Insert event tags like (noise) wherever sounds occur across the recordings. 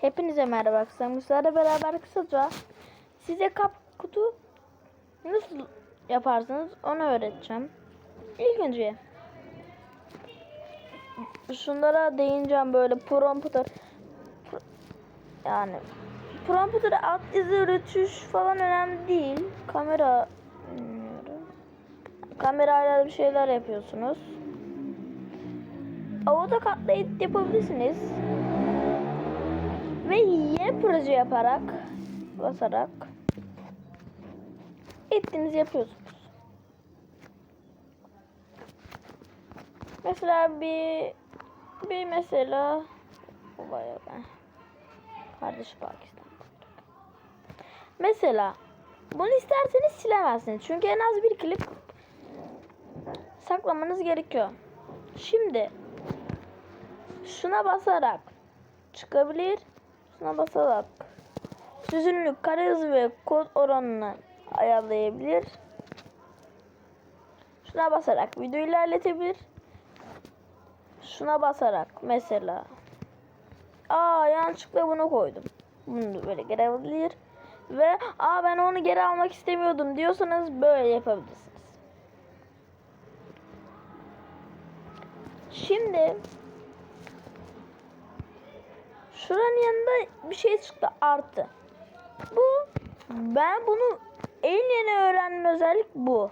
Hepinize merhaba arkadaşlar. Sizlerle beraber kısaca size kap kutu nasıl yaparsınız onu öğreteceğim. İlk önce şunlara değineceğim böyle prompter yani prompter alt yazı rötuş falan önemli değil. Kamera bilmiyorum. Kamerayla bir şeyler yapıyorsunuz. AutoCAD'la edit yapabilirsiniz. Ve yeni proje yaparak basarak ettiğinizi yapıyorsunuz. Mesela bir bir mesela bayağı ben kardeş Pakistan. Mesela bunu isterseniz silemezsiniz. Çünkü en az bir klip saklamanız gerekiyor. Şimdi şuna basarak çıkabilir. Şuna basarak çözünürlük, kare hızı ve kod oranını ayarlayabilir. Şuna basarak video ilerletebilir. Şuna basarak mesela Aa yanlışlıkla bunu koydum. Bunu böyle geri alabilir. Ve aa ben onu geri almak istemiyordum diyorsanız böyle yapabilirsiniz. Şimdi şuranın yanında bir şey çıktı artı. Bu ben bunu en yeni öğrendiğim özellik bu.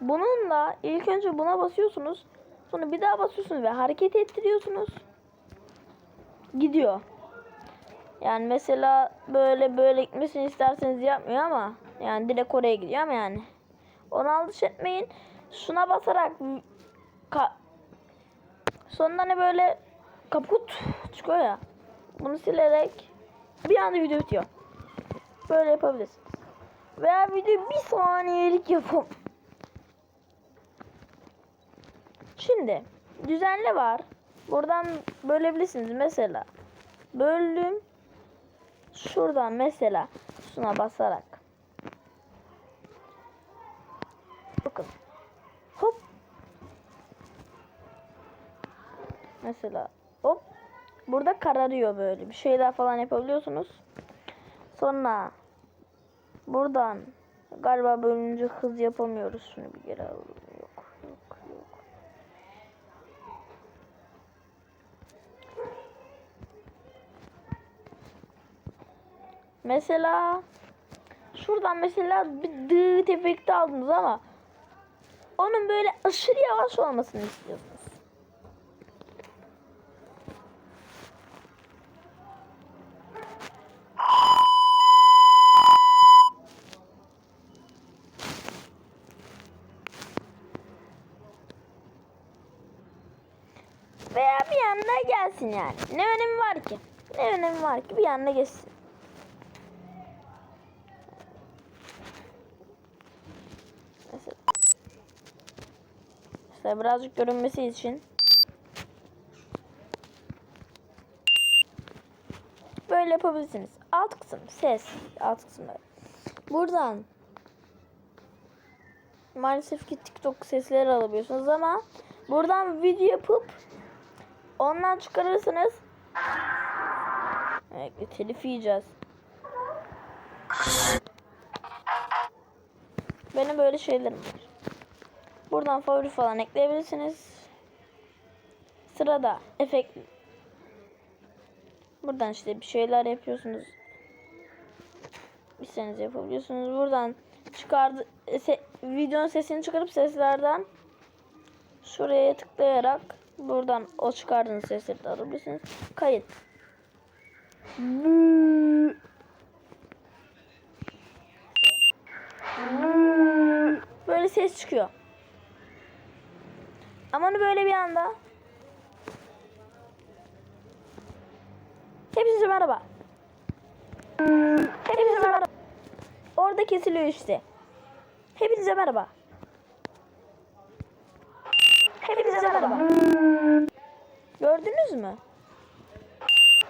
Bununla ilk önce buna basıyorsunuz. Sonra bir daha basıyorsunuz ve hareket ettiriyorsunuz. Gidiyor. Yani mesela böyle böyle gitmesini isterseniz yapmıyor ama yani direkt oraya gidiyor ama yani. Onu aldırış etmeyin. Şuna basarak ka sonunda ne böyle kaput çıkıyor ya. Bunu silerek bir anda video bitiyor. Böyle yapabilirsiniz. Veya video bir saniyelik yapım. Şimdi düzenli var. Buradan bölebilirsiniz mesela. Böldüm. Şuradan mesela şuna basarak. Bakın. Hop. Mesela hop. Burada kararıyor böyle. Bir şeyler falan yapabiliyorsunuz. Sonra buradan galiba bölünce hız yapamıyoruz. Şunu bir geri alalım. Yok, yok, yok. Mesela şuradan mesela bir dıt efekti aldınız ama onun böyle aşırı yavaş olmasını istiyorsunuz. Veya gelsin yani. Ne önemi var ki? Ne önemi var ki? Bir yanına geçsin. Mesela. Birazcık görünmesi için. Böyle yapabilirsiniz. Alt kısım ses. Alt kısımda. Buradan maalesef ki TikTok sesleri alabiliyorsunuz ama buradan video yapıp ondan çıkarırsınız. Evet, telif yiyeceğiz. Benim böyle şeylerim var. Buradan favori falan ekleyebilirsiniz. Sırada efekt. Buradan işte bir şeyler yapıyorsunuz. İstediğiniz yapabiliyorsunuz. Buradan çıkardı se, videonun sesini çıkarıp seslerden şuraya tıklayarak buradan o çıkardığınız sesleri de alabilirsiniz. Kayıt. Böyle ses çıkıyor. Ama onu böyle bir anda Hepinize merhaba. Hepinize merhaba. Orada kesiliyor işte. Hepinize merhaba. Hepinize merhaba. Gördünüz mü?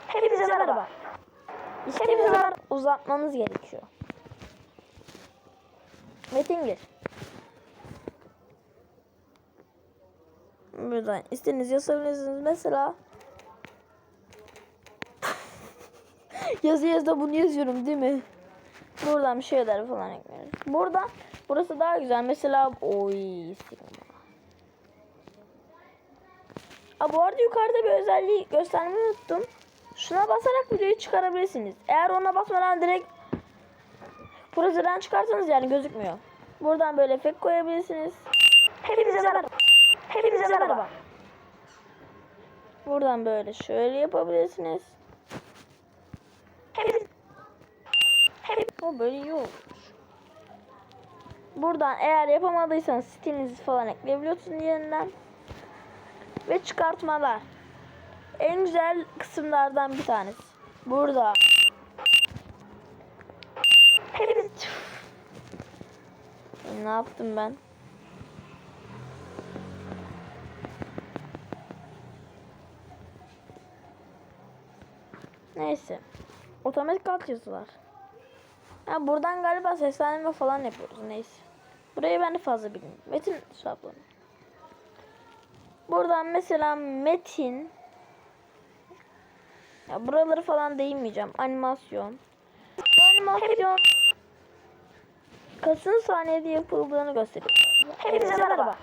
Hepinize merhaba. İşte merhaba. Uzatmamız gerekiyor. Metin gir. Buradan istediğiniz yazabilirsiniz. Mesela (laughs) Yazı yazda bunu yazıyorum değil mi? Buradan bir şeyler falan ekliyoruz. Buradan burası daha güzel. Mesela oy sigma. Aa, bu arada yukarıda bir özelliği göstermeyi unuttum. Şuna basarak videoyu çıkarabilirsiniz. Eğer ona basmadan direkt projeden çıkarsanız yani gözükmüyor. Buradan böyle efekt koyabilirsiniz. Hepinize merhaba. Hepinize merhaba. Buradan böyle şöyle yapabilirsiniz. O böyle iyi olur. Buradan eğer yapamadıysanız stilinizi falan ekleyebiliyorsunuz yeniden. Ve çıkartmalar. En güzel kısımlardan bir tanesi. Burada. Ne yaptım ben? Neyse. Otomatik altyazılar. Ha buradan galiba seslendirme falan yapıyoruz. Neyse. Burayı ben de fazla bilmiyorum. Metin şablonu. Buradan mesela metin ya buraları falan değinmeyeceğim. Animasyon. Bu animasyon kaçıncı saniyede yapıldığını gösteriyor. Hepinize merhaba.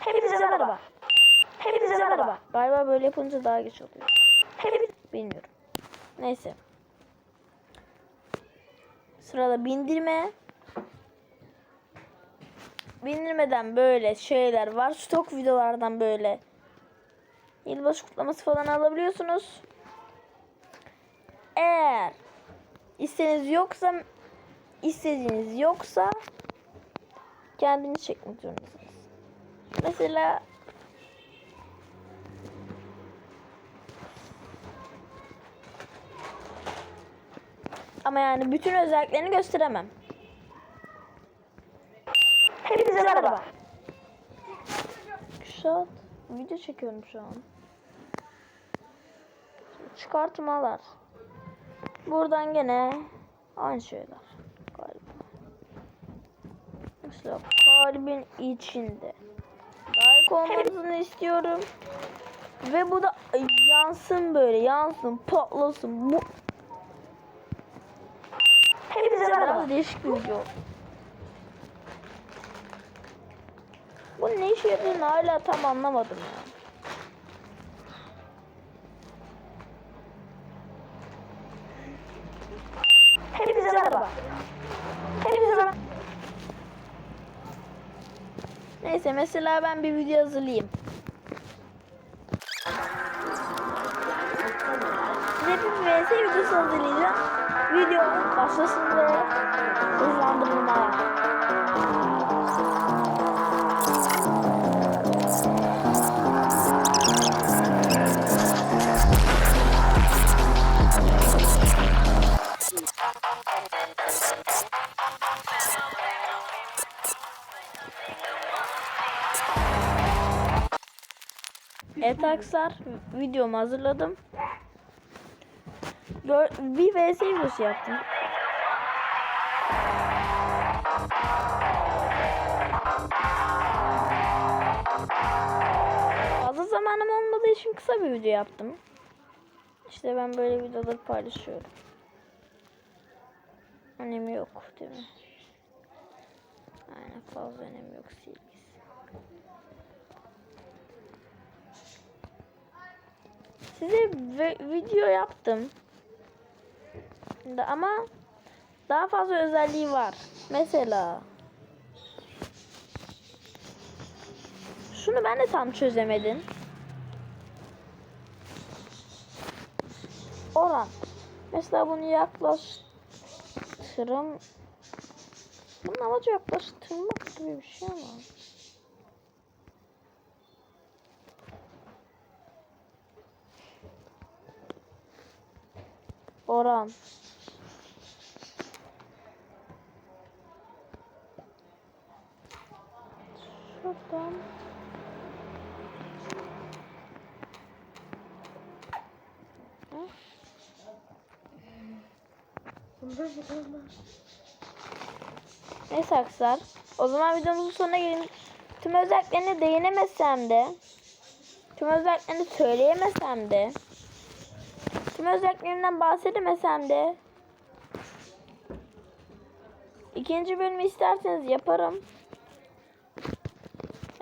Hepinize merhaba. Hepinize merhaba. Galiba böyle yapınca daha geç oluyor. Bilmiyorum. Neyse. Sırada bindirme. Bindirmeden böyle şeyler var. Stok videolardan böyle. Yılbaşı kutlaması falan alabiliyorsunuz. Eğer isteğiniz yoksa istediğiniz yoksa kendiniz çekmek zorundasınız. Mesela ama yani bütün özelliklerini gösteremem. Hepinize merhaba. Kuşat. Video çekiyorum şu an. Çıkartmalar. Buradan gene aynı şeyler. Galiba. Mesela kalbin içinde. Like olmanızı (laughs) istiyorum. Ve bu da yansın böyle yansın patlasın. Bu Hepinize merhaba. Değişik bir video. Bu ne işe yaradığını hala tam anlamadım ya. Hepinize merhaba. Hepinize. Neyse mesela ben bir video hazırlayayım. Size bir VS videosu hazırlayacağım. Video başlasın ve hızlandırılmaya. Evet arkadaşlar videomu hazırladım. Bir vs videosu yaptım. Fazla zamanım olmadığı için kısa bir video yaptım. İşte ben böyle videoları paylaşıyorum. Önemi yok değil mi? Aynen fazla önemi yok silgisi. Size video yaptım. Da ama daha fazla özelliği var. Mesela şunu ben de tam çözemedim. Oran. Mesela bunu yaklaştırım. Bunun amacı yaklaştırmak gibi bir şey ama. Oran. Şuradan. Neyse arkadaşlar. O zaman videomuzun sonuna gelin. Tüm özelliklerine değinemesem de tüm özelliklerini söyleyemesem de Tüm özelliklerinden bahsedemesem de ikinci bölümü isterseniz yaparım.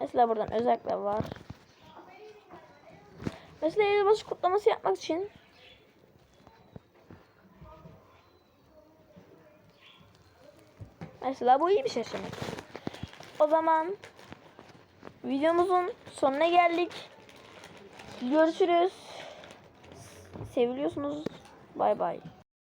Mesela buradan özellikler var. Mesela yılbaşı kutlaması yapmak için Mesela bu iyi bir seçenek. O zaman videomuzun sonuna geldik. Görüşürüz. Seviliyorsunuz. Bay bay.